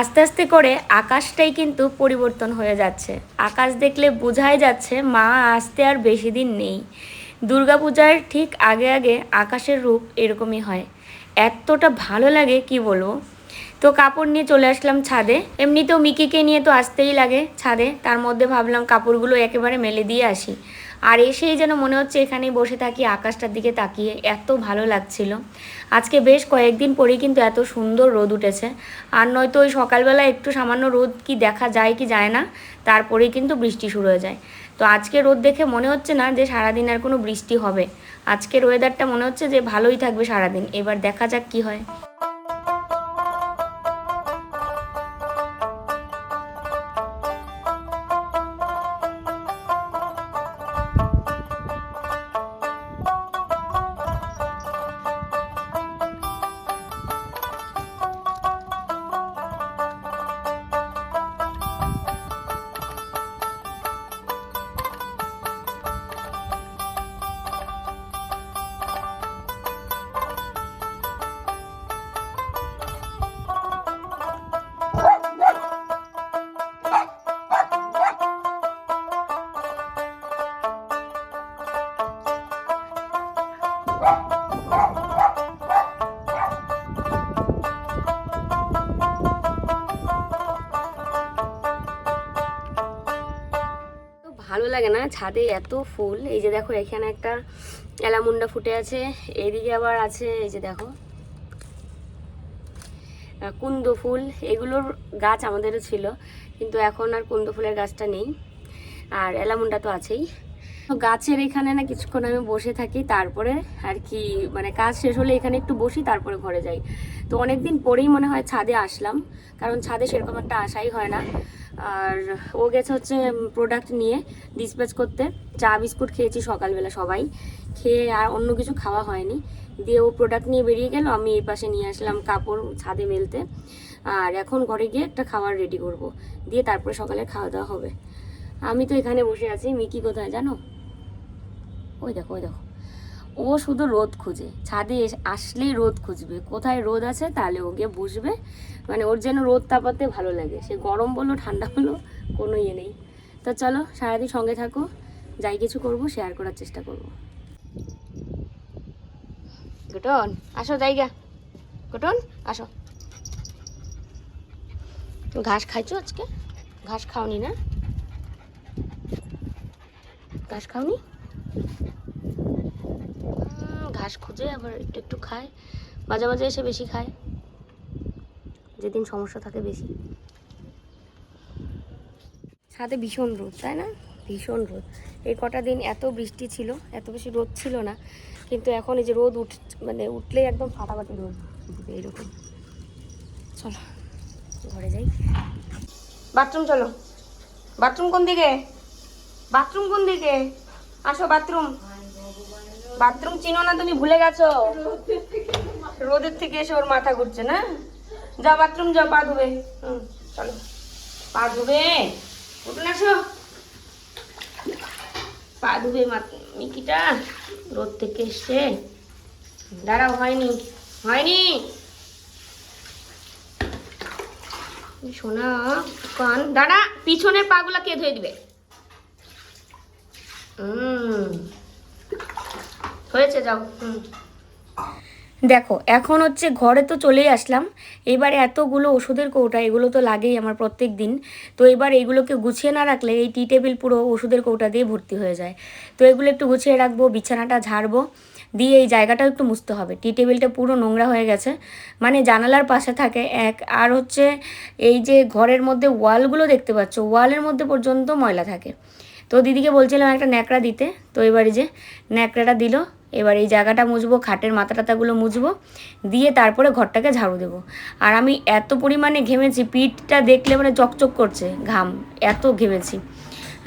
আস্তে আস্তে করে আকাশটাই কিন্তু পরিবর্তন হয়ে যাচ্ছে। আকাশ দেখলে বোঝাই যাচ্ছে মা আসতে আর বেশি দিন নেই। দুর্গাপূজার ঠিক আগে আগে আকাশের রূপ এরকমই হয়। এতটা ভালো লাগে, কি বলব? তো কাপড় নিয়ে চলে আসলাম ছাদে। এমনিতেও মিকিকে নিয়ে তো আসতেই লাগে ছাদে। তার মধ্যে ভাবলাম কাপড়গুলো একেবারে মেলে দিয়ে আসি। আর এসেই যেন মনে হচ্ছে এখানেই বসে থাকি, আকাশটার দিকে তাকিয়ে। এত ভালো লাগছিল। আজকে বেশ কয়েকদিন পরেই কিন্তু এত সুন্দর রোদ উঠেছে। আর নয়তো ওই সকালবেলা একটু সামান্য রোদ কি দেখা যায় কি যায় না, তারপরেই কিন্তু বৃষ্টি শুরু হয়ে যায়। তো আজকে রোদ দেখে মনে হচ্ছে না যে সারাদিন আর কোনো বৃষ্টি হবে। আজকের ওয়েদারটা মনে হচ্ছে যে ভালোই থাকবে সারাদিন। এবার দেখা যাক কি হয়। ছাদে এত ফুল। এই যে দেখো, এখানে একটা এলামুন্ডা ফুটে আছে। এদিকে আবার আছে, এই যে দেখো কুন্দ ফুল। এগুলোর গাছ আমাদেরও ছিল, কিন্তু এখন আর কুন্দ ফুলের গাছটা নেই। আর এলামুন্ডা তো আছেই। তো গাছের এখানে না কিছুক্ষণ আমি বসে থাকি, তারপরে আর কি মানে কাজ শেষ হলে এখানে একটু বসি, তারপরে ঘরে যাই। তো অনেক দিন পরেই মনে হয় ছাদে আসলাম, কারণ ছাদে সেরকম একটা আশাই হয় না। আর ও গেছে হচ্ছে প্রোডাক্ট নিয়ে ডিসপ্যাচ করতে। চা, বিস্কুট খেয়েছি সকালবেলা সবাই। খেয়ে আর অন্য কিছু খাওয়া হয়নি। দিয়ে ও প্রোডাক্ট নিয়ে বেরিয়ে গেল, আমি এই পাশে নিয়ে আসলাম কাপড় ছাদে মেলতে। আর এখন ঘরে গিয়ে একটা খাবার রেডি করব। দিয়ে তারপরে সকালে খাওয়া দাওয়া হবে। আমি তো এখানে বসে আছি। মিকি কোথায় জানো? ওই দেখো ওই দেখো। ও শুধু রোদ খুঁজে। ছাদে আসলেই রোদ খুঁজবে। কোথায় রোদ আছে তাহলে ও গিয়ে বসবে মানে ওর যেন রোদ তাপাতে ভালো লাগে। সে গরম বলো, ঠান্ডা বলো, কোনো ইয়ে নেই। তো চলো, সারাদিন সঙ্গে থাকো। যাই কিছু করব শেয়ার করার চেষ্টা করব। গুটন আসো জায়গা। গুটন আসো। ঘাস খাইছো আজকে? ঘাস খাওনি না? ঘাস খাওনি? ঘাস খুঁজে আবার একটু একটু খায়। মাঝে মাঝে এসে বেশি খায়। যেদিন সমস্যা থাকে বেশি। ছাদে ভীষণ রোদ, তাই না? ভীষণ রোদ। এই কটা দিন এত বৃষ্টি ছিল, এত বেশি রোদ ছিল না। কিন্তু এখন এই যে রোদ উঠ মানে উঠলেই একদম ফাটাফাটি রোদ এরকম। চলো, ঘরে যাই। বাথরুম চলো। বাথরুম কোন দিকে? বাথরুম কোন দিকে? আসো বাথরুম বাথরুম চিনো না তুমি, ভুলে গেছো? রোদের থেকে এসে ওর মাথা ঘুরছে, না? যা বাথরুম যা পা ধুবে। হুম, চলো। পা ধুবে। উঠুন আসো। পা ধুবে মিকিটা। রোদ থেকে এসছে। দাঁড়াও, হয়নি। হয়নি। শোনা কান। দাঁড়া, পিছনের পাগুলা কে ধুয়ে দিবে? হয়েছে, যাও। দেখো, এখন হচ্ছে ঘরে তো চলেই আসলাম। এবারে এতগুলো ওষুধের কৌটা, এগুলো তো লাগেই আমার প্রত্যেক দিন। তো এবার এইগুলোকে গুছিয়ে না রাখলে এই টি টেবিল পুরো ওষুধের কৌটা দিয়ে ভর্তি হয়ে যায়। তো এগুলো একটু গুছিয়ে রাখব, বিছানাটা ঝাড়বো। দিয়ে এই জায়গাটাও একটু মুছতে হবে। টি টেবিলটা পুরো নোংরা হয়ে গেছে। মানে জানালার পাশে থাকে এক। আর হচ্ছে এই যে ঘরের মধ্যে ওয়ালগুলো দেখতে পাচ্ছ, ওয়ালের মধ্যে পর্যন্ত ময়লা থাকে। তো দিদিকে বলছিলাম একটা ন্যাকড়া দিতে। তো এবারে যে ন্যাকড়াটা দিল, এবার এই জায়গাটা মুছবো, খাটের মাথা টাতাগুলো মুছবো, দিয়ে তারপরে ঘরটাকে ঝাড়ু দেবো। আর আমি এত পরিমাণে ঘেমেছি, পিঠটা দেখলে মানে চকচক করছে, ঘাম, এত ঘেমেছি।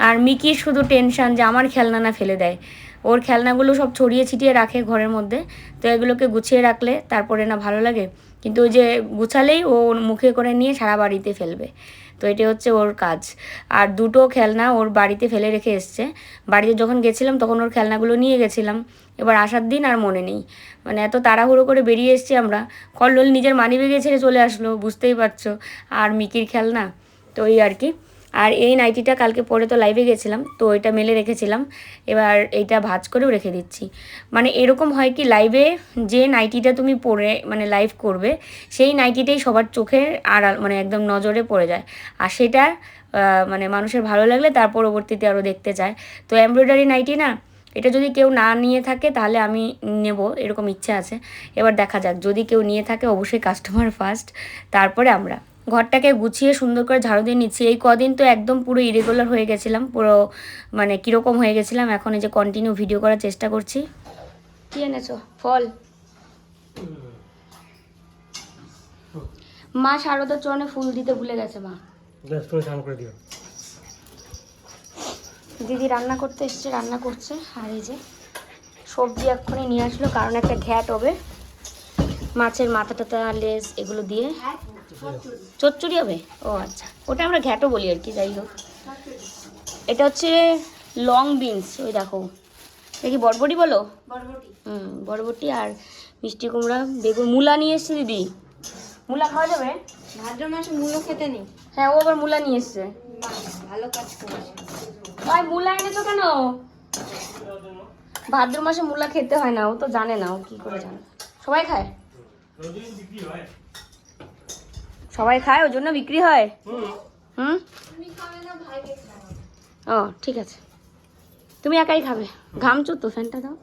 আর মিকির শুধু টেনশন যে আমার খেলনা না ফেলে দেয়। ওর খেলনাগুলো সব ছড়িয়ে ছিটিয়ে রাখে ঘরের মধ্যে, তো এগুলোকে গুছিয়ে রাখলে তারপরে না ভালো লাগে। কিন্তু ওই যে গুছালেই ও মুখে করে নিয়ে সারা বাড়িতে ফেলবে। তো এটি হচ্ছে ওর কাজ। আর দুটো খেলনা ওর বাড়িতে ফেলে রেখে এসছে। বাড়িতে যখন গেছিলাম তখন ওর খেলনাগুলো নিয়ে গেছিলাম। এবার আসার দিন আর মনে নেই। মানে এত তাড়াহুড়ো করে বেরিয়ে এসছি আমরা। কল্লোল নিজের মানিব্যাগে ছেড়ে চলে আসলো, বুঝতেই পারছ। আর মিকির খেলনা, তো এই আর কি। আর এই নাইটিটা কালকে পরে তো লাইভে গেছিলাম, তো এটা মেলে রেখেছিলাম। এবার এইটা ভাজ করেও রেখে দিচ্ছি। মানে এরকম হয় কি লাইভে যে নাইটিটা তুমি পরে মানে লাইভ করবে, সেই নাইটিটাই সবার চোখের আড়াল মানে একদম নজরে পড়ে যায়। আর সেটা মানে মানুষের ভালো লাগলে তার পরবর্তীতে আরও দেখতে চায়। তো এমব্রয়ডারি নাইটি না, এটা যদি কেউ না নিয়ে থাকে তাহলে আমি নেব, এরকম ইচ্ছা আছে। এবার দেখা যাক, যদি কেউ নিয়ে থাকে অবশ্যই কাস্টমার ফার্স্ট তারপরে আমরা। ঘরটাকে গুছিয়ে সুন্দর করে ঝাড়ু দিয়ে নিচ্ছি। এই কদিন তো একদম পুরো ইরেগুলার হয়ে গেছিলাম পুরো মানে কীরকম হয়ে গেছিলাম এখন এই যে কন্টিনিউ ভিডিও করার চেষ্টা করছি। কি এনেছো? ফল। মা শারদার চরণে ফুল দিতে ভুলে গেছে মা। করে দিও। দিদি রান্না করতে এসছে রান্না করছে। আর এই যে সবজি এক্ষুনি নিয়ে আসলো কারণ একটা ঘ্যাট হবে। মাছের মাথা টাথা লেজ এগুলো দিয়ে। চচ্চড়ি হবে? ও আচ্ছা। ওটা আমরা ঘ্যাটো বলি আর কি যাই হোক। এটা হচ্ছে লং বিনস ওই দেখো। দেখি বরবটি বলো? হুম বরবটি আর মিষ্টি কুমড়া বেগুন। মূলা নিয়ে এসছে দিদি। মূলা খাওয়া যাবে? ভাদ্র মাসে মূলো খেতে নেই। হ্যাঁ ও আবার মূলা নিয়ে এসছে। ভালো কাজ করেছে। ভাই মূলা এনেছো কেন? ভাদ্র মাসে মূলা খেতে হয় না ও তো জানে না ও কি করে জানে। সবাই খায়? সবাই খায় ওই জন্য বিক্রি হয়? হুম। ও ঠিক আছে। তুমি একাই খাবে। ঘামছো তো ফ্যানটা দাও।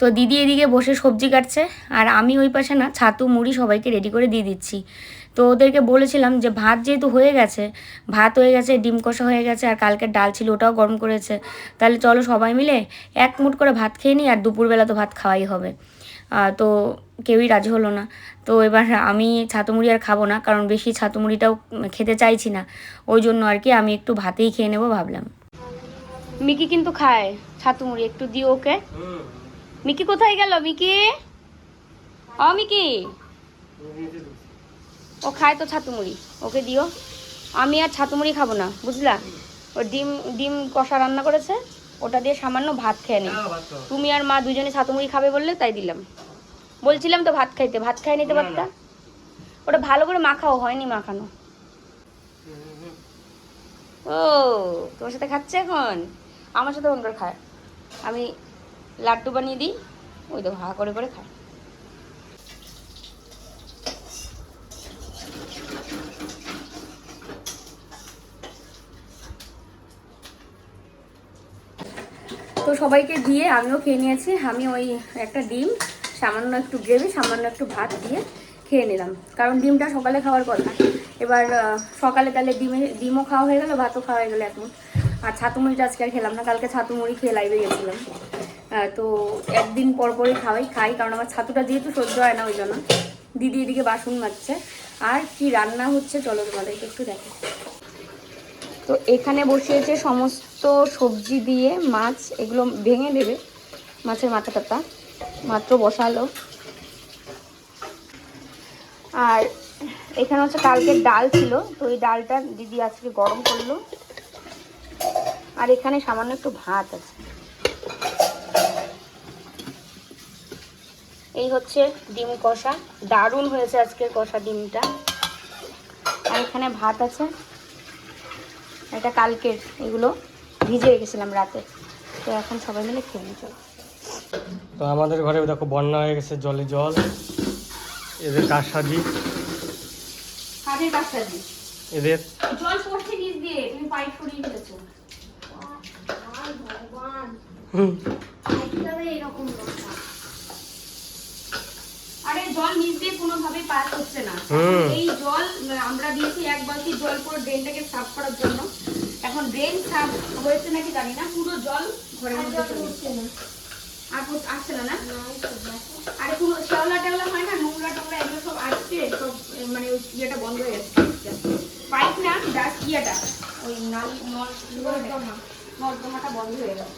তো দিদি এদিকে বসে সবজি কাটছে আর আমি ওই পাশে না ছাতু মুড়ি সবাইকে রেডি করে দিয়ে দিচ্ছি। তো ওদেরকে বলেছিলাম যে ভাত যেহেতু হয়ে গেছে ভাত হয়ে গেছে ডিম কষা হয়ে গেছে আর কালকের ডাল ছিল ওটাও গরম করেছে তাহলে চলো সবাই মিলে এক মুঠ করে ভাত খেয়ে নিই আর দুপুরবেলা তো ভাত খাওয়াই হবে। তো কেউই রাজি হলো না। তো এবার আমি ছাতু মুড়ি আর খাব না কারণ বেশি ছাতু মুড়িটাও খেতে চাইছি না। ওই জন্য আর কি আমি একটু ভাতেই খেয়ে নেব ভাবলাম। মিকি কিন্তু খায় ছাতু মুড়ি একটু দিও ওকে। মিকি কোথায় গেল? মিকি? অ মিকি? ও খায় তো ছাতু মুড়ি। ওকে দিও। আমি আর ছাতু মুড়ি খাব না বুঝলা? ও ডিম ডিম কষা রান্না করেছে ওটা দিয়ে সামান্য ভাত খেয়ে নি। তুমি আর মা দুজনে ছাতু মুড়ি খাবে বললে তাই দিলাম। বলছিলাম তো ভাত খাইতে ভাত খাই নিতে পারতা ওটা ভালো করে মাখাও হয়নি মাখানো। ও তোমার সাথে খাচ্ছে এখন? আমার সাথে অন্য খায়। আমি লাড্ডু বানিয়ে দিই ওই তো হা করে করে খায়। সবাইকে দিয়ে আমিও খেয়ে নিয়েছি। আমি ওই একটা ডিম, সামান্য একটু গ্রেভি, সামান্য একটু ভাত দিয়ে খেয়ে নিলাম। কারণ ডিমটা সকালে খাওয়ার কথা। এবার সকালে তাহলে ডিমে, ডিমও খাওয়া হয়ে গেলো, ভাতও খাওয়া হয়ে গেলো এখন। আর ছাতু মুড়িটা আজকে আর খেলাম না, কালকে ছাতু মুড়ি খেয়ে লাইভে গেছিলাম। তো একদিন পর পরই খাওয়াই, খাই, কারণ আমার ছাতুটা যেহেতু সহ্য হয় না ওই জন্য। দিদি এদিকে বাসন মাজছে। আর কি রান্না হচ্ছে, চলো তোমাদেরকে একটু দেখো তো এখানে বসিয়েছে সমস্ত সবজি দিয়ে মাছ, এগুলো ভেঙে দেবে মাছের মাথা টাথা মাত্র বসালো। আর এখানে হচ্ছে কালকে ডাল ছিল, তো ওই ডালটা দিদি আজকে গরম করল। আর এখানে সামান্য একটু ভাত আছে। এই হচ্ছে ডিম কষা। দারুণ হয়েছে আজকের কষা ডিমটা। আর এখানে ভাত আছে। এটা কালকের এগুলো ভিজে রেখেছিলাম রাতে। তো এখন সবাই মিলে খেয়ে নিই চলো। তো আমাদের ঘরে দেখো বন্যা হয়ে গেছে জলে জল। এদের কারসাজি। কাজটা দিই এদের। জল পড়ছে নিচ দিয়ে তুমি পাইপ সরিয়ে ফেলেছো। হুম, এরকম আরে জল নিচ দিয়ে কোনোভাবে পাস হচ্ছে না। এই জল আমরা দিয়েছি এক বালতি জল পুরো ড্রেনটাকে সাফ করার জন্য। এখন ড্রেন সাফ হয়েছে নাকি জানি না পুরো জল ঘরের মধ্যে আর আসছে না না? আরে কোনো শ্যাওলা টেওলা হয় না? নোংরা টোংরা এগুলো সব আসছে সব মানে ওই ইয়েটা বন্ধ হয়ে যাচ্ছে পাইপ না ডাস্ট ইয়েটা? ওই নাল নল নর্দমা। নর্দমাটা বন্ধ হয়ে গেছে।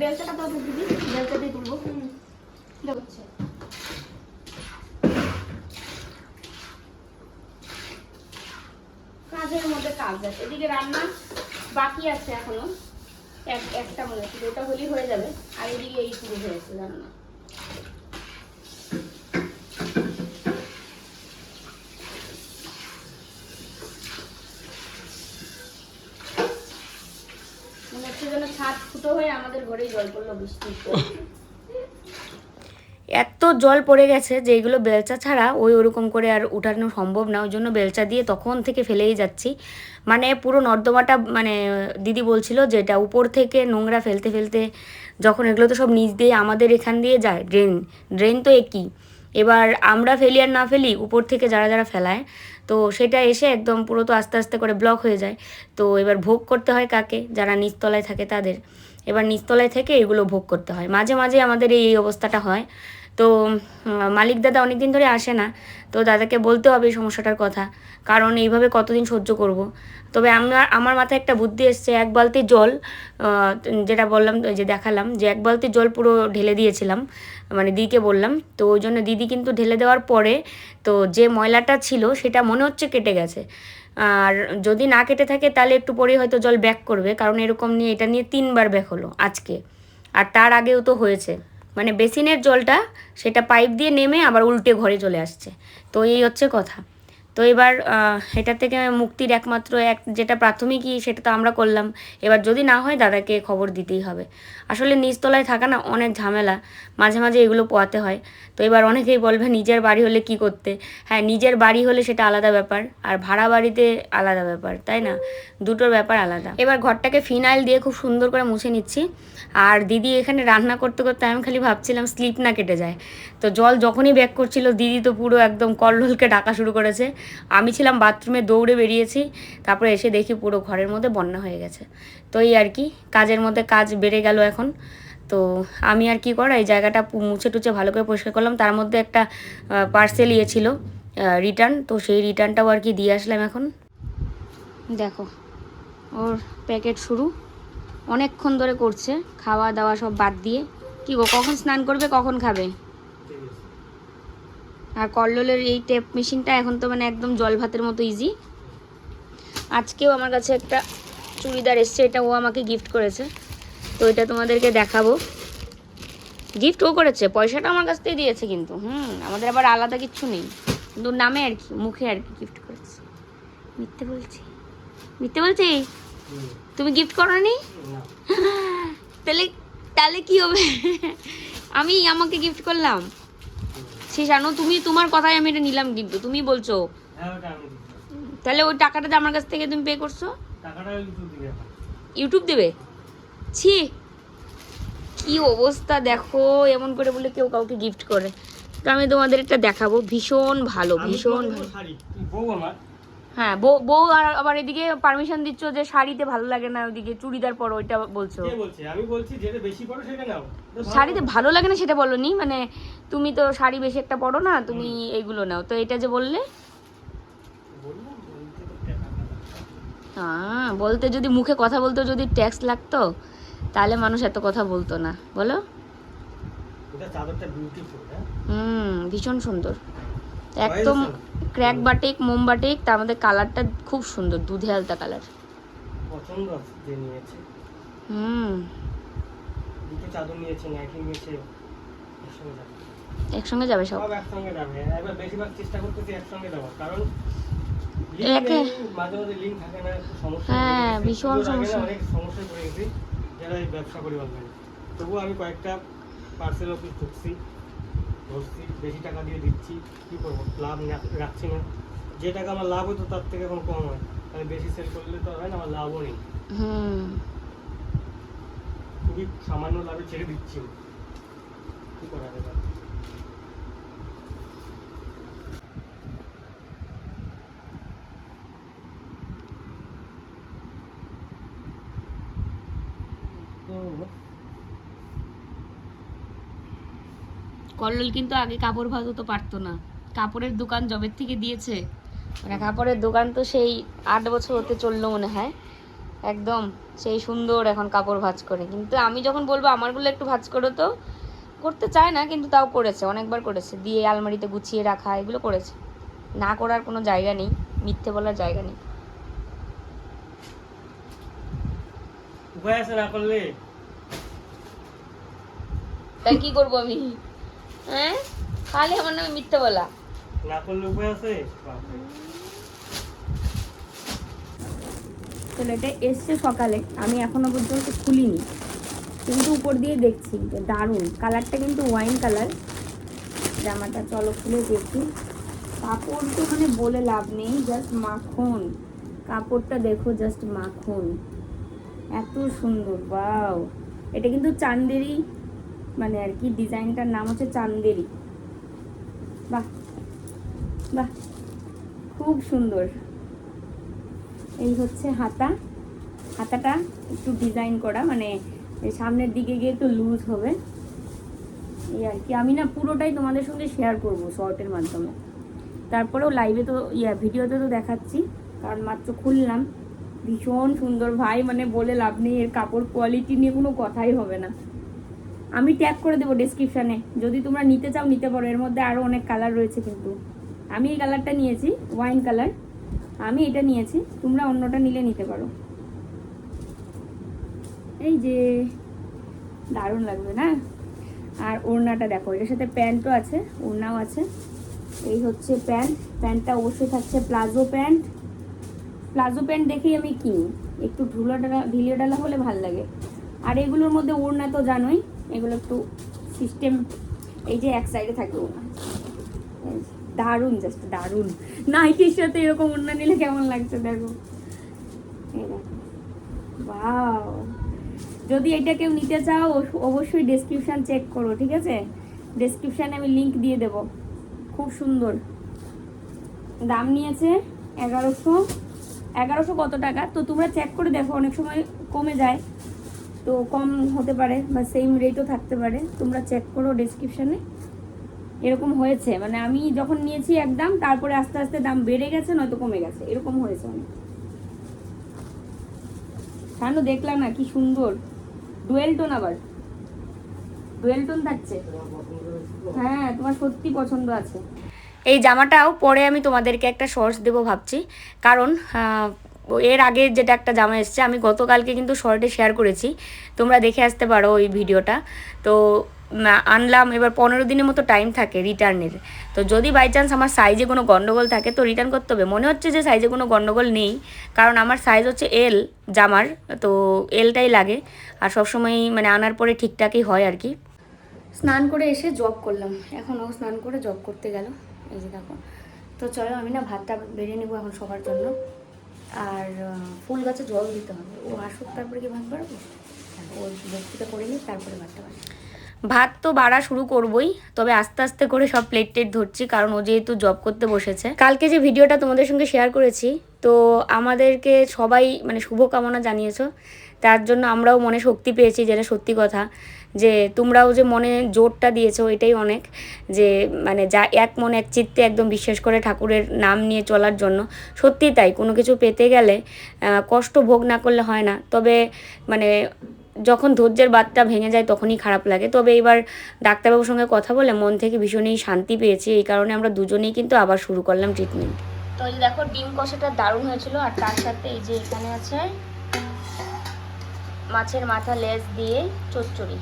বেলচাটা তো দিবি বেলচা দিয়ে তুলবো দেবো। কাজের মধ্যে কাজ আছে এদিকে রান্না বাকি আছে এখনও। এক, একটা মনে হচ্ছে ওটা হলেই হয়ে যাবে। আর এদিকে এই শুরু হয়েছে রান্না ছাদ ফুটো হয়ে আমাদের ঘরেই জল পড়ল বৃষ্টির পর। এত জল পড়ে গেছে যে এগুলো বেলচা ছাড়া ওই ওরকম করে আর উঠানো সম্ভব না, ওই জন্য বেলচা দিয়ে তখন থেকে ফেলেই যাচ্ছি। মানে পুরো নর্দমাটা মানে দিদি বলছিল যে এটা উপর থেকে নোংরা ফেলতে ফেলতে যখন এগুলো তো সব নিচ দিয়ে আমাদের এখান দিয়ে যায় ড্রেন ড্রেন তো একই। এবার আমরা ফেলি আর না ফেলি উপর থেকে যারা যারা ফেলায়, তো সেটা এসে একদম পুরো তো আস্তে আস্তে করে ব্লক হয়ে যায়। তো এবার ভোগ করতে হয় কাকে? যারা নিচতলায় থাকে তাদের। এবার নিচতলায় থেকে এগুলো ভোগ করতে হয়। মাঝে মাঝে আমাদের এই এই অবস্থাটা হয়। তো মালিক দাদা অনেক দিন ধরে আসে না, তো দাদাকে বলতে হবে এই সমস্যাটার কথা, কারণ এইভাবে কতদিন সহ্য করব। তবে আমার আমার মাথায় একটা বুদ্ধি এসছে, এক বালতি জল যেটা বললাম যে দেখালাম, যে এক বালতি জল পুরো ঢেলে দিয়েছিলাম মানে দিদিকে বললাম, তো ওই জন্য দিদি কিন্তু ঢেলে দেওয়ার পরে, তো যে ময়লাটা ছিল, সেটা মনে হচ্ছে কেটে গেছে। আর যদি না কেটে থাকে, তাহলে একটু পরেই হয়তো জল ব্যাক করবে, কারণ এরকম নিয়ে, এটা নিয়ে তিনবার ব্যাক হলো আজকে, আর তার আগেও তো হয়েছে। মানে বেসিনের জলটা সেটা পাইপ দিয়ে নেমে আবার উল্টে ঘরে চলে আসছে। তো এই হচ্ছে কথা। তো এবার আহ, এটা থেকে মুক্তির একমাত্র এক যেটা প্রাথমিকই সেটা তো আমরা করলাম। এবার যদি না হয় দাদাকে খবর দিতেই হবে। আসলে নিচতলায় থাকা না অনেক ঝামেলা। মাঝে মাঝে এগুলো পোয়াতে হয়। তো এবার অনেকেই বলবে নিজের বাড়ি হলে কি করতে? হ্যাঁ নিজের বাড়ি হলে সেটা আলাদা ব্যাপার আর ভাড়া বাড়িতে আলাদা ব্যাপার তাই না? দুটোর ব্যাপার আলাদা। এবার ঘরটাকে ফিনাইল দিয়ে খুব সুন্দর করে মুছে নিচ্ছি। আর দিদি এখানে রান্না করতে করতে আমি খালি ভাবছিলাম স্লিপ না কেটে যায়। তো জল যখনই ব্যাক করছিল দিদি তো পুরো একদম কল্লোলকে ডাকা শুরু করেছে। আমি ছিলাম বাথরুমে দৌড়ে বেরিয়েছি, তারপরে এসে দেখি পুরো ঘরের মধ্যে বন্যা হয়ে গেছে। তো এই আর কি, কাজের মধ্যে কাজ বেড়ে গেল এখন। তো আমি আর কি করা এই জায়গাটা মুছে টুছে ভালো করে পরিষ্কার করলাম। তার মধ্যে একটা পার্সেল ইয়ে ছিল রিটার্ন তো সেই রিটার্নটাও আর কি দিয়ে আসলাম এখন। দেখো, ওর প্যাকেট শুরু। অনেকক্ষণ ধরে করছে খাওয়া দাওয়া সব বাদ দিয়ে। কি গো, কখন স্নান করবে, কখন খাবে? আর কল্লোলের এই টেপ মেশিনটা এখন তো মানে একদম জল ভাতের মতো ইজি আজকেও আমার কাছে একটা চুড়িদার এসছে এটা ও আমাকে গিফট করেছে। তো এটা তোমাদেরকে দেখাবো। গিফট ও করেছে পয়সাটা আমার কাছ থেকে দিয়েছে কিন্তু। হুম আমাদের আবার আলাদা কিচ্ছু নেই। কিন্তু নামে আর কি মুখে আর কি গিফট করেছে। মিথ্যে বলছি? মিথ্যে বলছি? তুমি গিফট করো নি। তাহলে তাহলে কি হবে? আমি আমাকে গিফট করলাম? জানো তুমি তোমার কথাই আমি এটা নিলাম কিন্তু তুমি বলছো। হ্যাঁ। তাহলে ওই টাকাটা যে আমার কাছ থেকে তুমি পে করছ? ইউটিউব দিবে? ছি কি অবস্থা দেখো এমন করে বলে কেউ কাউকে গিফট করে। তো আমি তোমাদের এটা দেখাবো ভীষণ ভালো ভীষণ ভালো। হ্যাঁ বউ বউ আর আবার এদিকে পারমিশন দিচ্ছ যে শাড়িতে ভালো লাগে না ওইদিকে চুড়িদার পরো ওইটা বলছো। আমি বলছি যেটা বেশি পড়ো সেটা নাও। শাড়িতে ভালো লাগে না সেটা বলো নি মানে তুমি তো শাড়ি বেশি একটা পরো না তুমি এগুলো নাও। তো এটা যে বললে। হ্যাঁ বলতে যদি মুখে কথা বলতো যদি ট্যাক্স লাগতো তাহলে মানুষ এত কথা বলতো না। বলো? হ্যাঁ? হুম ভীষণ সুন্দর। একদম ক্র্যাক বাটিক মোম বাটিক তার মধ্যে কালারটা খুব সুন্দর দুধে আলতা কালার পছন্দ হুম। দুটো চাদর নিয়েছে নাইটি নিয়েছে একসঙ্গে যাবে। একসঙ্গে যাবে সব? একসঙ্গে যাবে। এবার বেশিরভাগ চেষ্টা করতেছি একসঙ্গে যাওয়ার কারণ মাঝে মাঝে লিঙ্ক থাকে না সমস্যা হ্যাঁ, ভীষণ সমস্যা। অনেক পড়ে গেছি যারা এই ব্যবসা করি অনলাইনে তবুও আমি কয়েকটা পার্সেল অফিস ঢুকছি ধরছি বেশি টাকা দিয়ে দিচ্ছি কী করব? লাভ রাখছি না। যে টাকা আমার লাভ হতো তার থেকে এখন কম হয়। তাহলে বেশি সেল করলে তো হয় না আমার লাভও নেই। হুম। খুবই সামান্য লাভে ছেড়ে দিচ্ছি। কী করা যাবে? কল্লোল কিন্তু আগে কাপড় ভাজও তো পারতো না। কাপড়ের দোকান জবের থেকে দিয়েছে। মানে কাপড়ের দোকান তো সেই আট বছর হতে চলল মনে হয়। একদম সেই সুন্দর এখন কাপড় ভাঁজ করে। কিন্তু আমি যখন বলব আমারগুলো একটু ভাঁজ করো তো করতে চায় না কিন্তু তাও করেছে অনেকবার করেছে। দিয়ে আলমারিতে গুছিয়ে রাখা এগুলো করেছে। না করার কোনো জায়গা নেই মিথ্যে বলার জায়গা নেই। উপায় আছে না করলে? তাই কি করব আমি? হ্যাঁ? খালি আমার নামে মিথ্যে বলা। না করলে উপায় আছে? এটা এসছে সকালে। আমি এখনও পর্যন্ত খুলিনি। কিন্তু উপর দিয়ে দেখছি যে দারুণ। কালারটা কিন্তু ওয়াইন কালার জামাটা চলো খুলে দেখি। কাপড় তো মানে বলে লাভ নেই জাস্ট মাখন। কাপড়টা দেখো জাস্ট মাখন। এত সুন্দর বাও এটা কিন্তু চান্দেরি মানে আর কি, ডিজাইনটার নাম হচ্ছে চান্দেরি। বাহ বাহ। খুব সুন্দর। এই হচ্ছে হাতা। হাতাটা একটু ডিজাইন করা মানে সামনের দিকে গিয়ে একটু লুজ হবে। এই আর কি। আমি না পুরোটাই তোমাদের সঙ্গে শেয়ার করব শর্টের মাধ্যমে। তারপরেও লাইভে তো, ইয়া ভিডিওতে তো দেখাচ্ছি, কারণ মাত্র খুললাম। ভীষণ সুন্দর ভাই মানে বলে লাভ নেই, এর কাপড় কোয়ালিটি নিয়ে কোনো কথাই হবে না। আমি ট্যাগ করে দেবো ডেসক্রিপশানে যদি তোমরা নিতে চাও, নিতে পারো। এর মধ্যে আরও অনেক কালার রয়েছে কিন্তু। আমি এই কালারটা নিয়েছি ওয়াইন কালার আমি এটা নিয়েছি, তোমরা অন্যটা নিলে নিতে পারো। এই যে, দারুণ লাগবে না? আর ওড়নাটা দেখো এটার সাথে প্যান্টও আছে, ওড়নাও আছে। এই হচ্ছে প্যান্ট, প্যান্টটা অবশ্যই থাকছে প্লাজো প্যান্ট। প্লাজো প্যান্ট দেখেই আমি কিনি, একটু ঢুলো ডালা ঢিলে ডালা হলে ভালো লাগে। আর এগুলোর মধ্যে ওড়না তো জানোই, এগুলো একটু সিস্টেম এই যে এক সাইডে থাকে ওড়না। দারুণ জাস্ট দারুণ। নাইটির সাথে এরকম ওড়না নিলে কেমন লাগছে দেখো? বাও যদি এটা কেউ নিতে চাও অবশ্যই ডেসক্রিপশান চেক করো, ঠিক আছে? ডেসক্রিপশানে আমি লিঙ্ক দিয়ে দেব। খুব সুন্দর। দাম নিয়েছে এগারোশো এগারোশো কত টাকা? তো তোমরা চেক করে দেখো, অনেক সময় কমে যায়। তো কম হতে পারে বা সেম রেটও থাকতে পারে। তোমরা চেক করো ডেসক্রিপশানে এরকম হয়েছে। মানে আমি যখন নিয়েছি একদম তারপরে আস্তে আস্তে দাম বেড়ে গেছে, নয়তো কমে গেছে। এরকম হয়েছে অনেক। শানু, দেখলাম না, কি সুন্দর। ডুয়েল টোন আবার। ডুয়েল টোন থাকছে? হ্যাঁ তোমার সত্যি পছন্দ আছে। এই জামাটাও পরে আমি তোমাদেরকে একটা শর্টস দেবো ভাবছি। কারণ এর আগে যেটা একটা জামা এসছে, আমি গতকালকে কিন্তু শর্টে শেয়ার করেছি। তোমরা দেখে আসতে পারো ওই ভিডিওটা তো আনলাম। এবার পনেরো দিনের মতো টাইম থাকে রিটার্নের তো যদি বাই চান্স আমার সাইজে কোনো গন্ডগোল থাকে, তো রিটার্ন করতে হবে। মনে হচ্ছে যে সাইজে কোনো গন্ডগোল নেই, কারণ আমার সাইজ হচ্ছে এল জামার। তো এলটাই লাগে। আর সবসময় মানে আনার পরে ঠিকঠাকই হয় আর কি। স্নান করে এসে জব করলাম। এখন ও স্নান করে জব করতে গেল। এই যে দেখো। তো চলো, আমি না ভাতটা বেড়ে নেব এখন সবার জন্য। আর ফুল গাছে জল দিতে হবে। ও আসুক, তারপরে কি ভাত বাড়বো? ও বস্তিটা করে নিই তারপরে ভাতটা বাড়বো। ভাত তো বাড়া শুরু করবই, তবে আস্তে আস্তে করে সব প্লেট টেট ধরছি, কারণ ও যেহেতু জব করতে বসেছে। কালকে যে ভিডিওটা তোমাদের সঙ্গে শেয়ার করেছি, তো আমাদেরকে সবাই মানে শুভকামনা জানিয়েছো। তার জন্য আমরাও মনে শক্তি পেয়েছি যেটা সত্যি কথা, যে তোমরাও যে মনে জোরটা দিয়েছ, এটাই অনেক। যে মানে যা এক মনে, এক চিত্তে একদম বিশ্বাস করে ঠাকুরের নাম নিয়ে চলার জন্য। সত্যি তাই, কোনো কিছু পেতে গেলে কষ্ট ভোগ না করলে হয় না। তবে মানে যখন ধৈর্যের বাদটা ভেঙে যায় তখনই খারাপ লাগে। তবে এবার ডাক্তারবাবুর সঙ্গে কথা বলে মন থেকে ভীষণই শান্তি পেয়েছি। এই কারণে আমরা দুজনেই কিন্তু আবার শুরু করলাম ট্রিটমেন্ট তো এই দেখো ডিম কষাটা দারুণ হয়েছিল আর তার সাথে এই যে এখানে আছে মাছের মাথা লেজ দিয়ে চচ্চড়ি।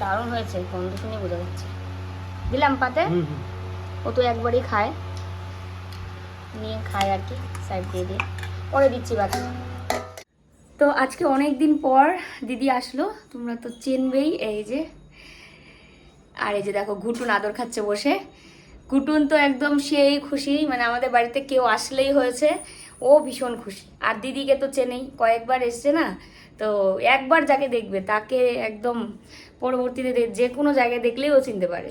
দারুণ হয়েছে গন্ধ শুনে বোঝা যাচ্ছে। দিলাম পাতে? হুম, হুম। ও তো একবারই খায়। নিয়ে খায় আর কি। সাইড দিয়ে দিয়ে পরে দিচ্ছি বাকি। তো আজকে অনেক দিন পর দিদি আসলো, তোমরা তো চেনবেই এই যে। আর এই যে দেখো, ঘুটুন আদর খাচ্ছে বসে। ঘুটুন তো একদম সেই খুশি মানে আমাদের বাড়িতে কেউ আসলেই হয়েছে। ও ভীষণ খুশি। আর দিদিকে তো চেনেই, কয়েকবার এসছে না? তো একবার যাকে দেখবে, তাকে একদম পরবর্তীতে যে কোনো জায়গায় দেখলেই ও চিনতে পারে।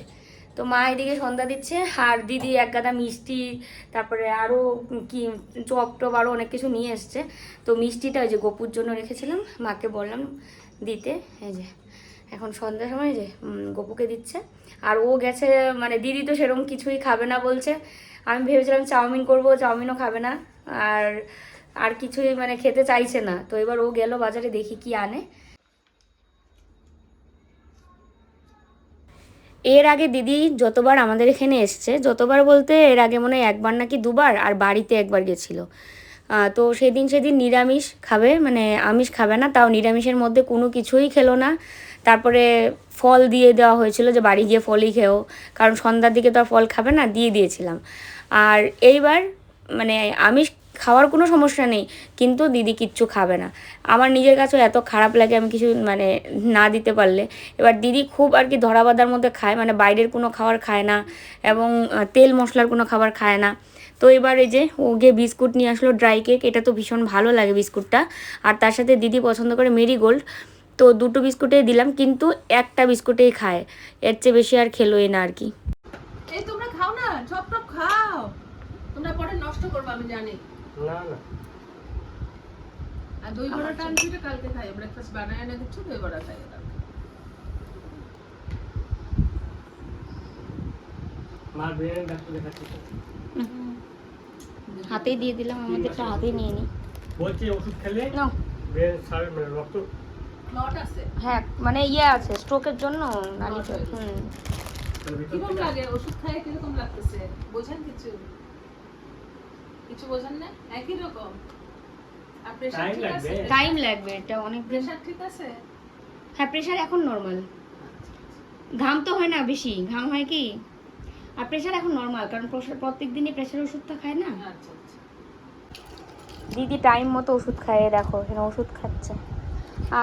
তো মা এদিকে সন্ধ্যা দিচ্ছে, আর দিদি এক গাদা মিষ্টি, তারপরে আরও কি চপ টপ আরও অনেক কিছু নিয়ে এসছে। তো মিষ্টিটা ওই যে গপুর জন্য রেখেছিলাম, মাকে বললাম দিতে, এই যে এখন সন্ধ্যার সময় যে গপুকে দিচ্ছে। আর ও গেছে মানে দিদি তো সেরকম কিছুই খাবে না বলছে। আমি ভেবেছিলাম চাউমিন করব, চাউমিনও খাবে না, আর আর কিছুই মানে খেতে চাইছে না। তো এবার ও গেল বাজারে দেখি কি আনে। এর আগে দিদি যতবার আমাদের এখানে এসছে, যতবার বলতে এর আগে মনে হয় একবার নাকি দুবার আর বাড়িতে একবার গেছিল। তো সেদিন সেদিন নিরামিষ খাবে মানে আমিষ খাবে না, তাও নিরামিষের মধ্যে কোনো কিছুই খেলো না। তারপরে ফল দিয়ে দেওয়া হয়েছিল যে বাড়ি গিয়ে ফলই খেও, কারণ সন্ধ্যার দিকে তো আর ফল খাবে না, দিয়ে দিয়েছিলাম। আর এইবার মানে আমিষ খাওয়ার কোনো সমস্যা নেই, কিন্তু দিদি কিচ্ছু খাবে না। আমার নিজের কাছেও এত খারাপ লাগে আমি কিছু মানে না দিতে পারলে। এবার দিদি খুব আর কি ধরাবাধার মধ্যে খায় মানে বাইরের কোনো খাবার খায় না এবং তেল মশলার কোনো খাবার খায় না। তো এবার এই যে ও গিয়ে বিস্কুট নিয়ে আসলো ড্রাই কেক, এটা তো ভীষণ ভালো লাগে বিস্কুটটা। আর তার সাথে দিদি পছন্দ করে মেরিগোল্ড। তো দুটো বিস্কুটেই দিলাম, কিন্তু একটা বিস্কুটেই খায়। এর চেয়ে বেশি আর খেলোই না আর কি। এই তোমরা খাও না টপ খাও। তোমরা পরে নষ্ট করবে আমি জানি। না না। আর দই বড়াটা আমি সেটা কালকে খাই ব্রেকফাস্ট বানায় না দিচ্ছি দই বড়া খাই মার ব্রেনের ডাক্তার দেখাচ্ছি। হাতেই দিয়ে দিলাম আমাদেরটা হাতেই নিয়ে নিই বলছে ওষুধ খেলে নাও ব্রেন সার মানে রক্ত। নট আছে? হ্যাঁ মানে ইয়ে আছে স্ট্রোকের জন্য নালি Okay. হুম। কীরকম লাগে? ওষুধ খায় কীরকম লাগতেছে? বোঝেন কিছু? কিছু বোঝেন না একই রকম। আর Time ঠিক আছে? টাইম লাগবে এটা অনেক দিন। প্রেশার ঠিক আছে? হ্যাঁ প্রেশার এখন নর্মাল ঘাম তো হয় না বেশি। ঘাম হয় কি? আর প্রেশার এখন নর্মাল কারণ প্রত্যেক দিনই প্রেশার ওষুধটা খায় না। আচ্ছা আচ্ছা। দিদি টাইম মতো ওষুধ খায় দেখো এখানে ওষুধ খাচ্ছে।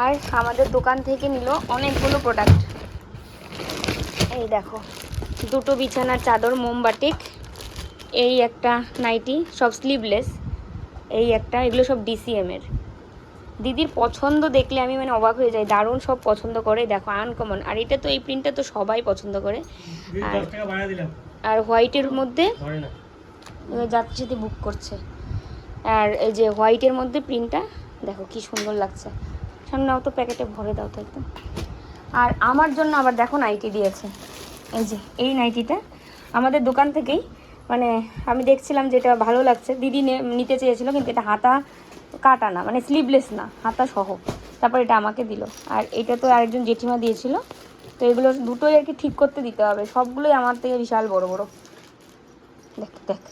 আর আমাদের দোকান থেকে নিল অনেকগুলো প্রোডাক্ট এই দেখো দুটো বিছানার চাদর মোমবাটিক এই একটা নাইটি সব স্লিভলেস এই একটা এগুলো সব ডিসিএম এর। দিদির পছন্দ দেখলে আমি মানে অবাক হয়ে যাই দারুণ সব পছন্দ করে দেখো আনকমন আর এটা তো এই প্রিন্টটা তো সবাই পছন্দ করে। আর- আর হোয়াইটের মধ্যে? যাত্রী সাথে বুক করছে। আর এই যে হোয়াইটের মধ্যে প্রিন্টটা দেখো কি সুন্দর লাগছে। সামনে তো প্যাকেটে ভরে দাও তো একদম। আর আমার জন্য আবার দেখো নাইটি দিয়েছে। এই যে এই নাইটিটা আমাদের দোকান থেকেই মানে আমি দেখছিলাম যেটা ভালো লাগছে। দিদি নে- নিতে চেয়েছিল কিন্তু এটা হাতা কাটা না মানে স্লিভলেস না হাতা সহ। তারপর এটা আমাকে দিল। আর এটা তো আরেকজন জেঠিমা দিয়েছিল। তো এগুলো দুটোই আর কি ঠিক করতে দিতে হবে। সবগুলোই আমার থেকে বিশাল বড় বড়। দেখ দেখ।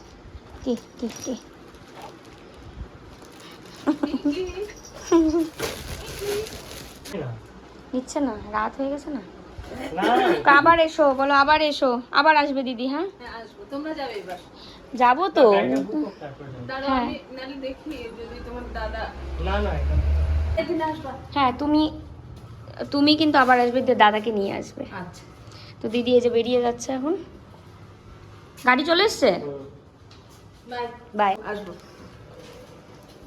কি? কি কি? নিচ্ছে না রাত হয়ে গেছে না? আবার এসো বলো আবার এসো। আবার আসবে দিদি হ্যাঁ? হ্যাঁ তোমরা যাবে এবার। যাব তো। হ্যাঁ। আমি নালে দেখি যদি তোমার দাদা না না এটা- এদিন আসবা। হ্যাঁ তুমি তুমি কিন্তু আবার আসবে দাদাকে নিয়ে আসবে। আচ্ছা। তো দিদি এই যে বেরিয়ে যাচ্ছে এখন। গাড়ি চলে এসছে। বাই। বাই। আসব।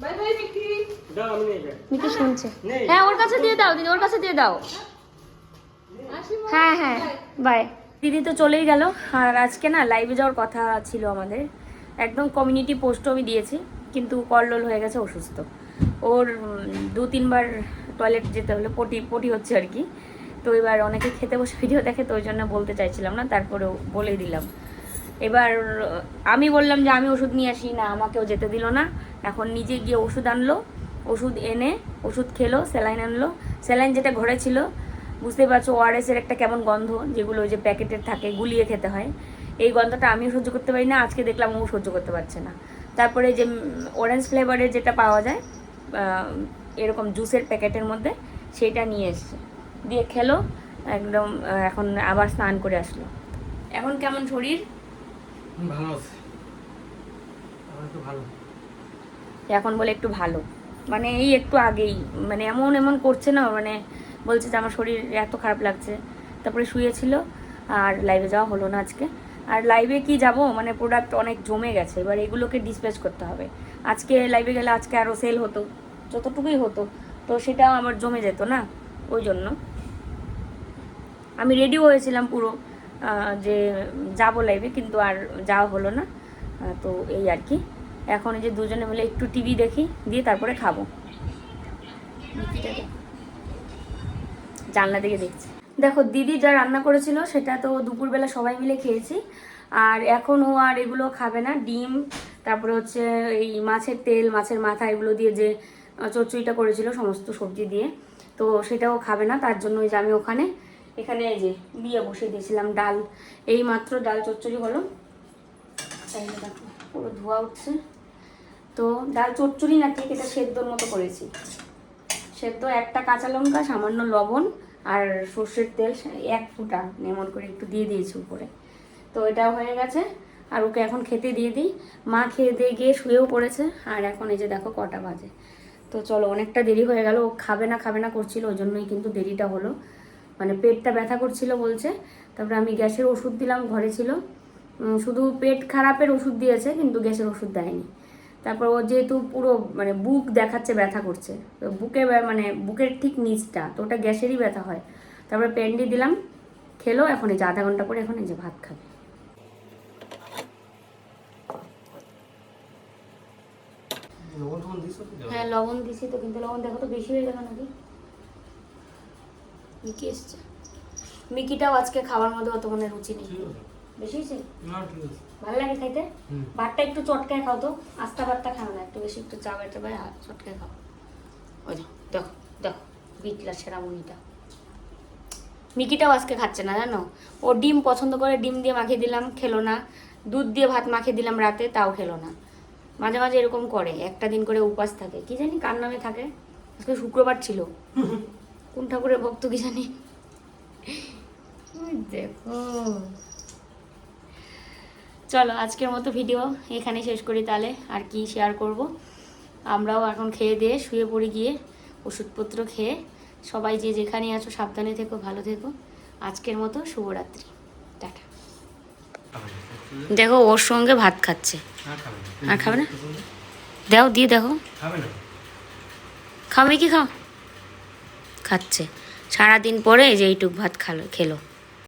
Bye bye Mickey. দাও আমি নিয়ে যাই। মিকি শুনছে। হ্যাঁ ওর কাছে দিয়ে দাও দিদি ওর কাছে দিয়ে দাও। হ্যাঁ হ্যাঁ। বাই দিদি তো চলেই গেল। আর আজকে না লাইভে যাওয়ার কথা ছিল আমাদের। একদম কমিউনিটি পোস্টও আমি দিয়েছি, কিন্তু কল্লোল হয়ে গেছে, অসুস্থ। ওর দু, তিনবার টয়লেট যেতে হলে, পটি পটি হচ্ছে আর কি। তো এবার অনেকে খেতে বসে ভিডিও দেখে, তো ওই জন্য বলতে চাইছিলাম না, তারপরেও বলেই দিলাম। এবার, আমি বললাম যে, আমি ওষুধ নিয়ে আসি না, আমাকেও যেতে দিল না। এখন নিজে গিয়ে ওষুধ আনলো, ওষুধ এনে, ওষুধ খেলো, স্যালাইন আনলো। স্যালাইন যেটা ঘরে ছিল বুঝতে পারছ ওআরএস এর একটা কেমন গন্ধ যেগুলো ওই যে প্যাকেটের থাকে গুলিয়ে খেতে হয়। এই গন্ধটা আমিও সহ্য করতে পারি না আজকে দেখলাম ও সহ্য করতে পারছে না। তারপরে যে অরেঞ্জ ফ্লেভারের যেটা পাওয়া যায় এরকম জুসের প্যাকেটের মধ্যে সেটা নিয়ে এসছে। দিয়ে খেলো একদম এখন আবার স্নান করে আসলো। এখন কেমন শরীর? ভালো আছে। একটু ভালো। এখন বলে একটু ভালো। মানে এই একটু আগেই মানে এমন এমন করছে না মানে বলছে যে আমার শরীর এত খারাপ লাগছে। তারপরে শুয়েছিল, আর লাইভে যাওয়া হলো না আজকে। আর লাইভে কি যাব? মানে প্রোডাক্ট অনেক জমে গেছে। এবার এগুলোকে ডিসপ্যাচ করতে হবে। আজকে লাইভে গেলে আজকে আরও সেল হতো, যতটুকুই হতো। তো সেটাও আমার জমে যেত না? ওই জন্য। আমি রেডিও হয়েছিলাম পুরো যে যাব লাইভে কিন্তু আর যাওয়া হলো না। তো এই আর কি। এখন এই যে দুজনে মিলে একটু টিভি দেখি, দিয়ে তারপরে খাব। জানলা দিকে দেখছি। দেখো, দিদি যা রান্না করেছিল, সেটা তো দুপুরবেলা সবাই মিলে খেয়েছি। আর এখন ও আর এগুলো খাবে না, ডিম, তারপরে হচ্ছে এই মাছের তেল, মাছের মাথা, এগুলো দিয়ে যে চচ্চড়িটা করেছিল, সমস্ত সবজি দিয়ে। তো সেটাও খাবে না, তার জন্য ওই যে আমি ওখানে, এখানে এই যে দিয়ে বসিয়ে দিয়েছিলাম ডাল। এই মাত্র ডাল চচ্চড়ি হলো। পুরো ধোয়া উঠছে। তো ডাল চচ্চড়ি না, ঠিক এটা সেদ্ধর মতো করেছি। সেদ্ধ একটা কাঁচা লঙ্কা, সামান্য লবণ আর সর্ষের তেল এক ফুটা নেমন করে একটু দিয়ে দিয়েছি উপরে। তো এটাও হয়ে গেছে। আর ওকে এখন খেতে দিয়ে দিই। মা খেয়ে দিয়ে গিয়ে শুয়েও পড়েছে। আর এখন এই যে দেখো কটা বাজে। তো চলো, অনেকটা দেরি হয়ে গেল। ও খাবে না খাবে না করছিল, ওই জন্যই কিন্তু দেরিটা হলো। মানে পেটটা ব্যথা করছিল বলছে। তারপরে আমি গ্যাসের ওষুধ দিলাম, ঘরে ছিল। শুধু পেট খারাপের ওষুধ দিয়েছে, কিন্তু গ্যাসের ওষুধ দেয়নি। তারপর ও যেহেতু পুরো মানে বুক দেখাচ্ছে ব্যথা করছে। তো বুকে মানে বুকের ঠিক নিচটা তো ওটা গ্যাসেরই ব্যথা হয়। তারপরে প্যান্ডি দিলাম খেলো এখন এই যে আধা ঘণ্টা পরে এখন এই যে ভাত খাবে? হ্যাঁ লবণ দিছি তো কিন্তু লবণ দেখো তো বেশি হয়ে গেল নাকি? মিকি এসছে। মিকিটাও আজকে খাওয়ার মধ্যে অত মনে রুচি নেই। বেশি হয়েছে ভালো লাগে খাইতে? ভাতটা একটু চটকায় খাও তো। আস্তা ভাতটা খাও না একটু বেশি একটু চাবাই আর চটকায় খাও। ওই দেখো দেখো বিটলা সেরামুনিটা মিকিটাও আজকে খাচ্ছে না জানো? ও ডিম পছন্দ করে ডিম দিয়ে মাখিয়ে দিলাম খেলো না। দুধ দিয়ে ভাত মাখিয়ে দিলাম রাতে তাও খেলো না। মাঝে মাঝে এরকম করে একটা দিন করে উপাস থাকে। কি জানি কার নামে থাকে? আজকে শুক্রবার ছিল। কোন ঠাকুরের ভক্ত কি জানি? দেখো। চলো, আজকের মতো ভিডিও এখানে শেষ করি তাহলে। আর কি শেয়ার করব? আমরাও এখন খেয়ে দিয়ে শুয়ে পড়ে গিয়ে, ওষুধপত্র খেয়ে। সবাই যে যেখানে আছো, সাবধানে থেকো, ভালো থেকো। আজকের মতো শুভরাত্রি। টাটা। দেখো, ওর সঙ্গে ভাত খাচ্ছে। আর খাবে না? দাও, দিয়ে দেখো। খাবে কি খাও? খাচ্ছে। সারাদিন পরে যে এইটুক ভাত খালো, খেলো।